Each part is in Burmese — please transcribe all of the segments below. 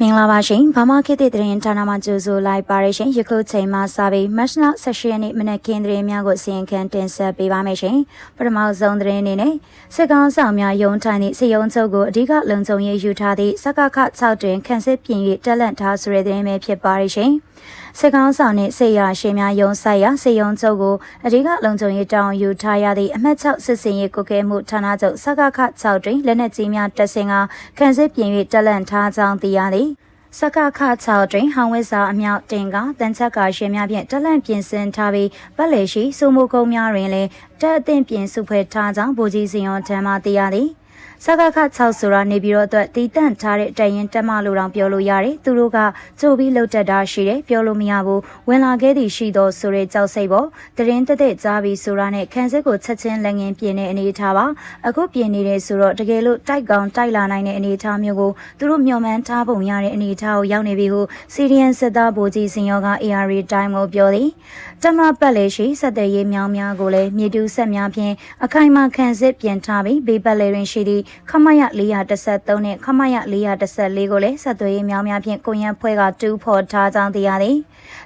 မင်္ဂလာပါရှင်ဗမာခေတ်သစ်သတင်းဌာနမှကြိုဆိုလိုက်ပါရရှင်ယခုချိန်မှစပြီးမတ်လ16ရက်နေ့မနက်ခင်းသတင်းများကိုစီရင်ခံတင်ဆက်ပေးပါမယ်ရှင်ပထမဆုံးသတင်းအနေနဲ့စစ်ကောင်ဆောင်များယုံထိုင်သည့်စစ်ရုံးချုပ်ကိုအဓိကလုံခြုံရေးယူထားသည့်စကခ6တွင်ခန့်စစ်ပြင်၍တက်လန့်ထားဆိုတဲ့သတင်းပဲဖြစ်ပါရရှင် စစ်ကောင်ဆောင်နှင့်စစ်ရရှင်များယုံဆိုင်ရာစစ်ရုံးချုပ်ကိုအဓိကလုံခြုံရေးတောင်းယူထားရသည့်အမှတ်6စစ်စင်ရေးကုကဲမှုဌာနချုပ်စကခ6တွင်လက်နက်ကြီးများတပ်ဆင်ကခန့်စစ်ပြင်၍တက်လန့်ထားကြောင်းသိရသည်စကခ6တွင်ဟောင်းဝစ်စာအမြောက်တင်ကတန်ချက်ကရှင်များဖြင့်တက်လန့်ပြင်ဆင်ထားပြီးပတ်လေရှိစုမှုကုန်းများတွင်လည်းတက်အသင့်ပြင်စုဖွဲ့ထားကြောင်းဗိုလ်ကြီးစီယောထံမှသိရသည်။ စကခ6ဆိုတာနေပြီးတော့အတွက်တည်တန့်ထားတဲ့တရင်တက်မလို့တောင်ပြောလို့ရတယ်သူတို့ကကြိုပြီးလှုပ်တက်တာရှိတယ်ပြောလို့မရဘူးဝင်လာခဲ့သည်ရှိတော့ဆိုတဲ့ကြောက်စိတ်ပေါ့တရင်တက်တက်ကြားပြီးဆိုတာနဲ့ခန်းစစ်ကိုချက်ချင်းလက်ငင်းပြင်းတဲ့အနေထားပါအခုပြင်းနေတယ်ဆိုတော့တကယ်လို့တိုက်ကောင်တိုက်လာနိုင်တဲ့အနေထားမျိုးကိုသူတို့မျှော်မှန်းထားပုံရတဲ့အနေထားကိုရောက်နေပြီဟုစီရီယန်စစ်သားဗိုလ်ကြီးစင်ရောက AR တိုင်းကိုပြောသည်တမပတ်လေရှိစက်တဲ့ရေးမြောင်းများကိုလည်းမြေတူးဆက်များဖြင့်အခိုင်အမာခန်းစစ်ပြင်ထားပြီးဘေးပတ်လေတွင်ရှိသည့်ခမရ413နဲ့ခမရ414ကိုလည်းဆက်သွယ်ရေးများများဖြင့်ကိုရန်ဖွဲ့ကတူးဖော်ထားကြောင်းသိရသည်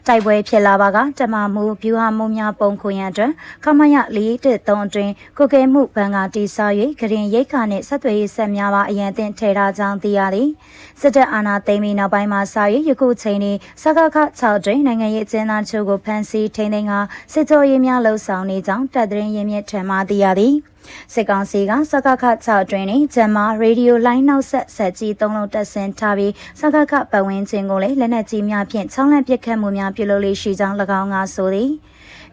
တိုက်ပွဲဖြစ်လာပါကတမမှုဗျူဟာမှုများပုံခွင့်ရအတွက်ခမရ413အတွင်းကိုကဲမှုဘဏ်ကတိဆောက်၍ဂရင်ရိတ်ခါနှင့်ဆက်သွယ်ရေးဆက်များပါအရန်တင်ထည့်ထားကြောင်းသိရသည် စစ်တပ်အာဏာသိမ်းပြီးနောက်ပိုင်းမှာစာရေးယခုချိန်တွင်စကခ6တွင်နိုင်ငံရေးအကျဉ်းသားချုပ်ကိုဖမ်းဆီးထိန်းသိမ်းကစစ်ကြောရေးများလှုပ်ဆောင်နေကြောင်းတပ်သတင်းရင်းမြစ်ထံမှသိရသည်စစ်ကောင်စီကစကခ6တွင်နှင့်ဂျမ်မာရေဒီယိုလိုင်းနောက်ဆက်ဆက်ကြီးသုံးလုံးတက်ဆင်ထားပြီးစကခပတ်ဝန်းကျင်ကိုလည်းလက်နက်ကြီးများဖြင့်ချောင်းလန့်ပစ်ခတ်မှုများပြုလုပ်လေးရှိကြောင်း၎င်းကဆိုသည်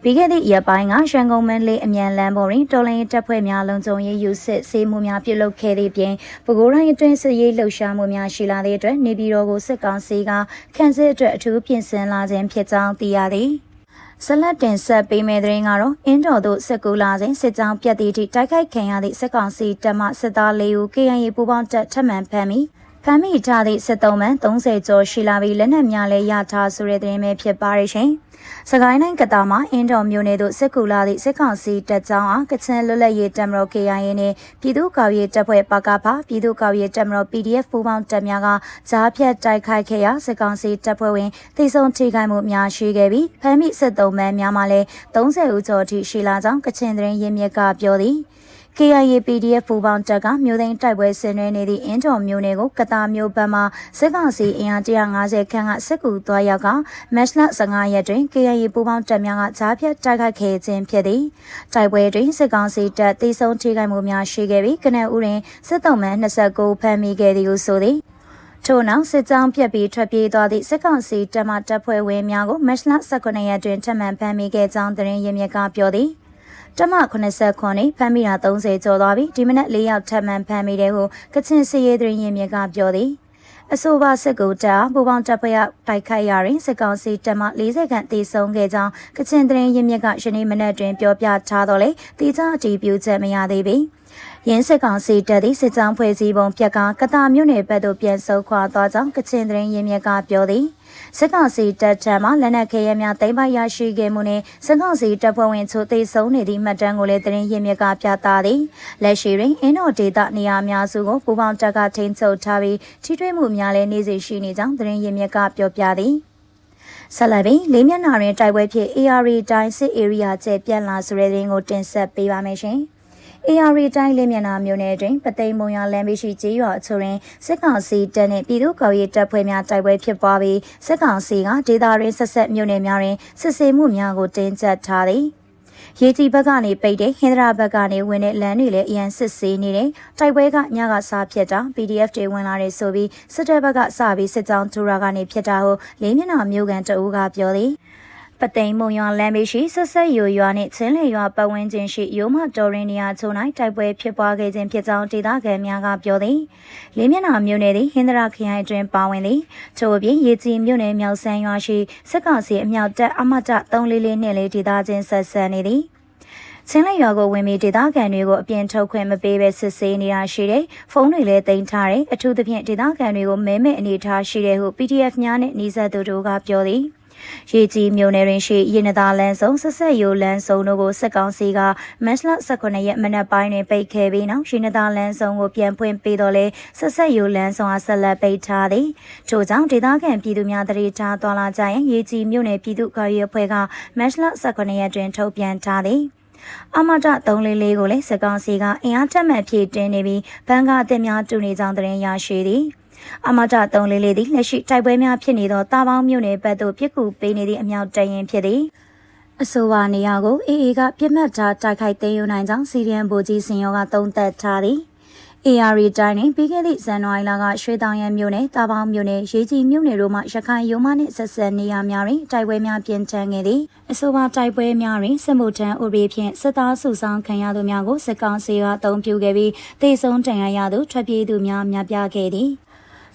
ပြီးခဲ့သည့်ရက်ပိုင်းကရန်ကုန်မန်းလေးအမြန်လမ်းပေါ်တွင်တော်လိုင်းတပ်ဖွဲ့များလုံခြုံရေးယူစစ်ဆေးမှုများပြုလုပ်ခဲ့သည့်ပြင်ပဲခူးတိုင်းအတွင်းစစ်ရေးလှုပ်ရှားမှုများရှိလာသည့်အတွက်နေပြည်တော်ကိုစစ်ကောင်စီကခန့်စစ်အတွက်အထူးပြင်ဆင်လာခြင်းဖြစ်ကြောင်းသိရသည်ဆလတ်တင်ဆက်ပေးမဲ့တဲ့ရင်ကတော့အင်းတော်တို့စစ်ကူလာစဉ်စစ်ကြောင်းပြတ်သည့်အထိတိုက်ခိုက်ခံရသည့်စစ်ကောင်စီတပ်မှစစ်သား၄ဦး KNY ပူးပေါင်းတပ်ထပ်မံဖမ်းမိ ဖမ်းမိထားသည့်စစ်သုံးမှန်30ကျော်ရှိလာပြီးလက်နက်များလည်းရထားဆိုတဲ့သတင်းပဲဖြစ်ပါရရှင်။စကိုင်းတိုင်းကတာမှာအင်းတော်မျိုးနယ်သို့စစ်ကူလာသည့်စစ်ကောင်စီတပ်ကြောင်းအားကချင်လွတ်လပ်ရေးတပ်မတော် KIA နှင့်ပြည်သူ့ကာကွယ်တပ်ဖွဲ့ပကဖပြည်သူ့ကာကွယ်တပ်မတော် PDF ပူးပေါင်းတပ်များကကြားဖြတ်တိုက်ခိုက်ခဲ့ရာစစ်ကောင်စီတပ်ဖွဲ့ဝင်ထိဆုံးထိခိုက်မှုများရှိခဲ့ပြီးဖမ်းမိစစ်သုံးမှန်းများမှလည်း30ဦးကျော်ထိရှိလာကြောင်းကချင်သတင်းရင်းမြစ်ကပြောသည် KIA PDF ပူပေါင်းတပ်ကမြို့သိမ်းတိုက်ပွဲဆင်နွှဲနေသည့်အင်းတော်မြို့နယ်ကိုကတာမြို့ဘက်မှစစ်ကောင်စီအင်အား150ခန့်ကစစ်ကူသွားရောက်ကမတ်လ15ရက်တွင် KIA ပူပေါင်းတပ်များကဂျားဖြတ်တိုက်ခိုက်ခဲ့ခြင်းဖြစ်သည်တိုက်ပွဲတွင်စစ်ကောင်စီတပ်တိစုံထိခိုက်မှုများရှိခဲ့ပြီးကနအူတွင်စစ်တုံးမှ29ဖမ်းမိခဲ့သည်ဟုဆိုသည်ထို့နောက်စစ်ကြောင်းပြက်ပြီးထွက်ပြေးသွားသည့်စစ်ကောင်စီတပ်မှတပ်ဖွဲ့ဝင်များကိုမတ်လ18ရက်တွင်ထပ်မံဖမ်းမိခဲ့ကြောင်းသတင်းရင်းမြစ်ကပြောသည်။ တမ89နှစ်ဖမ်းမိတာ30ကျော်သွားပြီဒီမနက်၄ယောက်ထပ်မံဖမ်းမိတယ်ဟုကချင်စီရေးသတင်းရင်းမြစ်ကပြောသည်အဆိုပါစစ်ကူတပ်ပူပေါင်းတပ်ဖွဲ့တိုက်ခိုက်ရာတွင်စစ်ကောင်စီတပ်မှ40ခန့်တေဆုံးခဲ့ကြောင်းကချင်သတင်းရင်းမြစ်ကယနေ့မနက်တွင်ပြောပြထားတော့လေတိကျအတည်ပြုချက်မရသေးပေရင်းစစ်ကောင်စီတပ်သည့်စစ်ကြောင်းဖွဲ့စည်းပုံပြက်ကကတာမြို့နယ်ဘက်သို့ပြန်ဆုတ်ခွာသွားကြောင်းကချင်သတင်းရင်းမြစ်ကပြောသည် စစ်ကောင်စီတပ်ထံမှလက်နက်ခဲယမ်းများသိမ်းပိုက်ရရှိခဲ့မှုနဲ့စစ်ကောင်စီတပ်ဖွဲ့ဝင်ချို့သိဆုံးနေသည့်မှတ်တမ်းကိုလည်းသတင်းရင်းမြစ်ကပြသသည်လက်ရှိတွင်အင်းတော်ဒေသနေရာများစုကိုပူပေါင်းတပ်ကထိန်းချုပ်ထားပြီးထိတွေ့မှုများလည်းနေစေရှိနေကြောင်းသတင်းရင်းမြစ်ကပြောပြသည်ဆက်လက်ပြီးလေးမျက်နှာတွင်တိုက်ပွဲဖြစ် AR တိုင်းစစ် area ကျပြန့်လာဆိုတဲ့သတင်းကိုတင်ဆက်ပေးပါမယ်ရှင်။ AR တိုင်းလင်းမျက်နှာမြို့နယ်တွင်ပသိမ်မုံရလမ်းမရှိကျေးရွာအချို့တွင်စစ်ကောင်စီတပ်နှင့်ပြည်သူ့ကာကွယ်တပ်ဖွဲ့များတိုက်ပွဲဖြစ်ပွားပြီးစစ်ကောင်စီကဒေသတွင်ဆက်ဆက်မြို့နယ်များတွင်စစ်ဆေးမှုများကိုတင်းကျပ်ထားသည်ရေကြီးဘက်ကနေပိတ်တဲ့ဟင်္ဒရာဘက်ကနေဝင်တဲ့လမ်းတွေလည်းအရန်စစ်ဆေးနေတယ်။တိုက်ပွဲကညကစားဖြစ်တာ PDF တွေဝင်လာတယ်ဆိုပြီးစစ်တပ်ဘက်ကစပြီးစစ်ကြောင်းထူရာကနေဖြစ်တာဟုလေးမျက်နှာမျိုးကန်တအူးကပြောသည်။ ပသိမ်မုံရွာလမ်းဘေးရှိဆက်ဆက်ယူရွာနှင့်ချင်းလေရွာပတ်ဝန်းကျင်ရှိရိုးမတော်ရင်နေရာချုံ၌တိုက်ပွဲဖြစ်ပွားခဲ့ခြင်းဖြစ်ကြောင်းဒေသခံများကပြောသည်လေးမျက်နှာမြို့နယ်သည်ဟင်္ဒရာခရိုင်အတွင်းပါဝင်သည်ထို့အပြင်ရေကြီးမြို့နယ်မြောက်ဆန်းရွာရှိစစ်ကောင်စီအမြောက်တပ်အမတ344နှင့်လေးဒေသချင်းဆက်ဆံနေသည်ချင်းလက်ရွာကိုဝင်ပြီးဒေသခံတွေကိုအပြင်ထုတ်ခွင့်မပေးဘဲစစ်ဆေးနေတာရှိတယ်။ဖုန်းတွေလည်းတင်ထားတယ်။အထူးသဖြင့်ဒေသခံတွေကိုမဲမဲအနေထားရှိတယ်ဟု PDF များနဲ့နှီးစပ်သူတို့ကပြောသည်။ ရေကြီးမြို့နယ်တွင်ရှိရင်းနသားလန်းဆောင်ဆက်ဆက်ယိုလန်းဆောင်တို့ကိုစစ်ကောင်စီကမတ်လ18ရက်မနက်ပိုင်းတွင်ပိတ်ခဲ့ပြီးနောက်ရင်းနသားလန်းဆောင်ကိုပြန်ဖွင့်ပေးတော့လဲဆက်ဆက်ယိုလန်းဆောင်အားဆက်လက်ပိတ်ထားသည်ထို့ကြောင့်ဒေသခံပြည်သူများတရေထားသွားလာကြရင်ရေကြီးမြို့နယ်ပြည်သူ့ကာရီအဖွဲ့ကမတ်လ18ရက်တွင်ထုတ်ပြန်ထားသည်အမတ344ကိုလည်းစကောင်စီကအင်အားထက်မှန်ဖြည့်တင်းနေပြီးဘန်ကအသစ်များတူနေကြောင်းသတင်းရရှိသည် အမတ344သည်လက်ရှိတိုက်ပွဲများဖြစ်နေသောတာပေါင်းမြို့နယ်ဘက်သို့ပြစ်ကူပေးနေသည့်အမြောက်တရင်ဖြစ်သည်အဆိုပါနေရာကိုအေအေကပြစ်မှတ်ထားတိုက်ခိုက်သိမ်းယူနိုင်ကြောင်းစီရီယန်ဗိုလ်ကြီးစင်ရောကသုံးသပ်ထားသည် AR တိုင်းတွင်ပြီးခဲ့သည့်ဇန်နဝါရီလကရွှေတောင်ရံမြို့နယ်တာပေါင်းမြို့နယ်ရေကြီးမြို့နယ်တို့မှရခိုင်ရုံးမနှင့်ဆက်ဆက်နေရာများတွင်တိုက်ပွဲများပြင်းထန်ခဲ့သည်အဆိုပါတိုက်ပွဲများတွင်စစ်မှုထမ်းဥပဒေဖြင့်စစ်သားစုဆောင်ခံရသူများကိုစစ်ကောင်စီကအုံပြုခဲ့ပြီးတေဆုံးတန်ရာရသူထွက်ပြေးသူများများပြားခဲ့သည်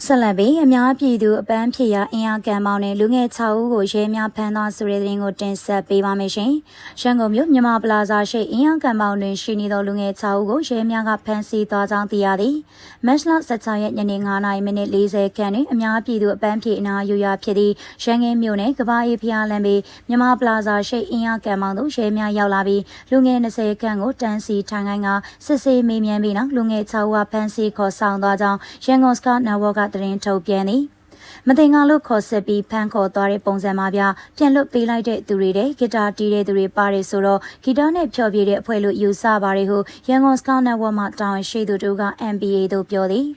ဆက်လက်ပြီးအများပြည်သူအပန်းဖြစ်ရာအင်အားကံပေါင်းနဲ့လူငယ်6ဦးကိုရဲများဖမ်းသွားဆိုတဲ့သတင်းကိုတင်ဆက်ပေးပါမယ်ရှင်။ရန်ကုန်မြို့မြန်မာပလာဇာရှိအင်အားကံပေါင်းတွင်ရှိနေသောလူငယ်6ဦးကိုရဲများကဖမ်းဆီးသွားကြောင်းသိရသည်။မတ်လ16ရက်ညနေ9:40မိနစ်40ခန့်တွင်အများပြည်သူအပန်းဖြစ်အနာယူရဖြစ်သည့်ရန်ကင်းမြို့နယ်ကဘာအေးဖျားလမ်းဘေးမြန်မာပလာဇာရှိအင်အားကံပေါင်းသို့ရဲများရောက်လာပြီးလူငယ်20ခန့်ကိုတန်းစီထိုင်ခိုင်းကစစ်ဆေးမေးမြန်းပြီးနောက်လူငယ်6ဦးကဖမ်းဆီးခေါ်ဆောင်သွားကြောင်းရန်ကုန်စကားနယ်ဝကသတင်းထုတ်ပြန်သည်မတင်ကားလို့ခေါ်ဆက်ပြီးဖမ်းခေါ်သွားတဲ့ပုံစံမှာပြပြန်လွတ်ပေးလိုက်တဲ့သူတွေတဲ့ဂီတာတီးတဲ့သူတွေပါတယ်ဆိုတော့ဂီတာနဲ့ဖျော်ဖြေတဲ့အဖွဲ့လို့ယူဆပါတယ်ဟုရန်ကုန်စကားနယ်ဝမှာတာဝန်ရှိသူတို့က MBA တို့ပြောသည်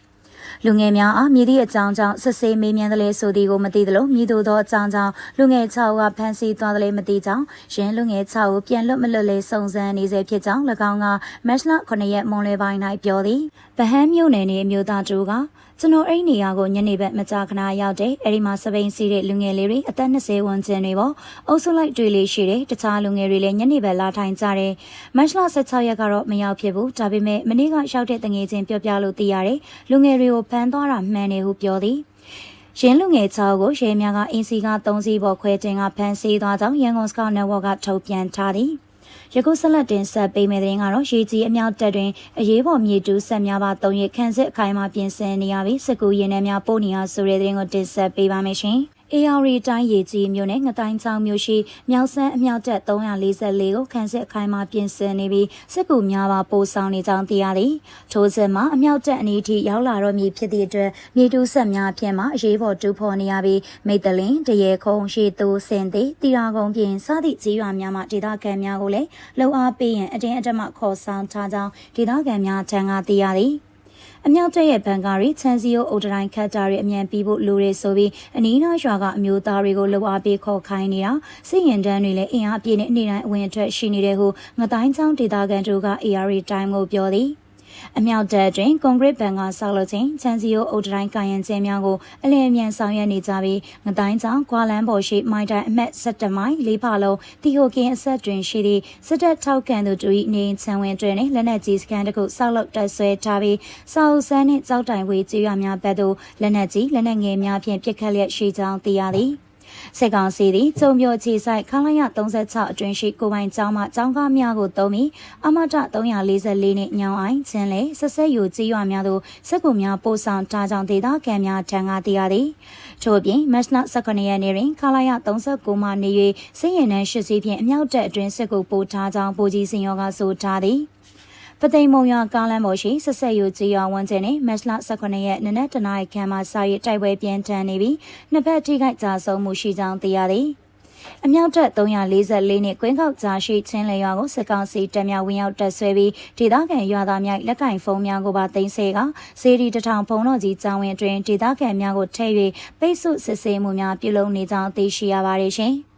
လူငယ်များအားမြည်သည့်အကြောင်းကြောင့်စစ်ဆေးမေးမြန်းတယ်လဲဆိုသည်ကိုမသိသလိုမြည်သူသောအကြောင်းကြောင့်လူငယ်6ဦးကဖမ်းဆီးသွားတယ်လဲမသိကြောင်းရင်းလူငယ်6ဦးပြန်လွတ်မလွတ်လဲစုံစမ်းနေစေဖြစ်ကြောင်း၎င်းကမက်လ9ရက်မွန်လယ်ပိုင်း၌ပြောသည်ဗဟန်းမြို့နယ်နေအမျိုးသားတို့က ကျွန်တော်အဲ့နေရာကိုညနေဘက်မကြာခဏရောက်တယ်အဲ့ဒီမှာစပိန်စီးတဲ့လူငယ်လေးတွေအသက်20ဝန်းကျင်တွေပေါ့အုပ်စုလိုက်တွေ့လေးရှိတယ်တခြားလူငယ်တွေလည်းညနေဘက်လာထိုင်ကြတယ်မတ်လ16ရက်ကတော့မရောက်ဖြစ်ဘူးဒါပေမဲ့မနေ့ကရောက်တဲ့တငယ်ချင်းပြောပြလို့သိရတယ်လူငယ်တွေကိုဖမ်းသွားတာမှန်တယ်ဟုပြောသည်ရင်းလူငယ်6ကိုရဲများကအင်းစီက3စီးပေါ်ခွဲတင်ကဖမ်းဆီးသွားကြောင်းရန်ကုန်စကောက်နယ်ဝကထုတ်ပြန်ထားသည် ယခုဆက်လက်တင်ဆက်ပေးမယ့်တဲ့ရင်ကတော့ရေကြီးအမြောက်တက်တွင်အရေးပေါ်မြေတူးဆက်များပါ၃ရက်ခန့်စစ်အခိုင်အမာပြင်ဆင်နေရပြီးစစ်ကူရင်ထဲများပို့နေရဆိုတဲ့တဲ့ရင်ကိုတင်ဆက်ပေးပါမယ်ရှင်။ AR တိုင်းရေကြီးမြို့နယ်ငတိုင်းချောင်းမြို့ရှိမြောက်ဆန်းအမြောက်တက်344ကိုခန်းစစ်အခိုင်မှာပြင်ဆင်နေပြီးစစ်ကူများပါပို့ဆောင်နေကြောင်းသိရသည်ထို့စစ်မှာအမြောက်တက်အနီးထိရောက်လာတော့မည်ဖြစ်သည့်အတွက်မြေတူးဆက်များဖြင့်မှအရေးပေါ်တူးဖော်နေရပြီးမိတ်တလင်းတရေခုံရှိသူစင်သည်တီရာကုံပြင်စသည့်ကြီးရွာများမှဒေသခံများကိုလည်းလှုပ်အားပေးရန်အတင်းအဓမ္မခေါ်ဆောင်ထားကြောင်းဒေသခံများထံကသိရသည် အမြောက်ကျရဲ့ဘန်ကာရီချန်စီယိုအုတ်တိုင်းခတ်တာတွေအမြန်ပြီးဖို့လိုရဲဆိုပြီးအနီးနားရွာကအမျိုးသားတွေကိုလှုပ်အားပေးခေါ်ခိုင်းနေတာစစ်ရင်တန်းတွေလည်းအင်အားပြည့်နေအနေတိုင်းအဝင်အထွက်ရှိနေတဲ့ဟုငတိုင်းချောင်းဒေသခံတို့က AR Time ကိုပြောသည် အမြောက်တပ်တွင်ကွန်ကရစ်ဘန်ကဆောက်လုပ်ခြင်းချန်စီယိုအုတ်တိုင်းကာယံကျဲများကိုအလင်းအမြန်ဆောင်ရွက်နေကြပြီးငတိုင်းချောင်းကွာလန်းပေါ်ရှိမိုင်တိုင်အမှတ်17မိုင်လေးဖာလုံးတီဟိုကင်းအဆက်တွင်ရှိသည့်စစ်တပ်ထောက်ခံသူတို့၏နေချန်ဝင်တွင်လက်နက်ကြီးစကန်တစ်ခုဆောက်လုပ်တပ်ဆွဲထားပြီးစာအုပ်ဆန်းနှင့်ကြောက်တိုင်ဝေးကြေးရွာများဘက်သို့လက်နက်ကြီးလက်နက်ငယ်များဖြင့်ပစ်ခတ်လျက်ရှိကြောင်းသိရသည် စစ်ကောင်စီသည်ကျုံမြို့ခြေဆိုင်ခလာရ36အတွင်းရှိကိုပိုင်ကျောင်းမှကျောင်းကားများကိုတုံးပြီးအမတ344နှင့်ညောင်းအိုင်ချင်းလေဆက်ဆက်ယူကြီးရွာများသို့စစ်ကူများပို့ဆောင်ထားကြောင်းဒေသခံများထံကသိရသည်ထို့ပြင်မတ်လ19ရက်နေ့တွင်ခလာရ39မှနေ၍စစ်ရင်နှန်းရှစ်စီးဖြင့်အမြောက်တပ်အတွင်းစစ်ကူပို့ထားကြောင်းဗိုလ်ကြီးစင်ရောကဆိုထားသည် ပသိမ်မုံရွာကားလမ်းပေါ်ရှိဆက်ဆက်ယူကြီးရွာဝန်းကျင်နဲ့မတ်လ18ရက်နနက်တနာရီခန့်မှစာရေးတိုက်ပွဲပြင်းထန်နေပြီးနှစ်ဖက်ထိခိုက်ကြဆုံးမှုရှိကြောင်းသိရသည်အမြောက်တပ်344နှစ်ကွင်းကောက်ကြားရှိချင်းလေရွာကိုစစ်ကောင်စီတပ်များဝင်ရောက်တပ်ဆွဲပြီးဒေသခံရွာသားများလက်ကင်ဖုံးများကိုပါတင်ဆဲကစေဒီတထောင်ဖုံတော်ကြီးကျောင်းဝင်တွင်ဒေသခံများကိုထဲ့၍ပိတ်ဆို့စစ်ဆေးမှုများပြုလုပ်နေကြောင်းသိရှိရပါတယ်ရှင်။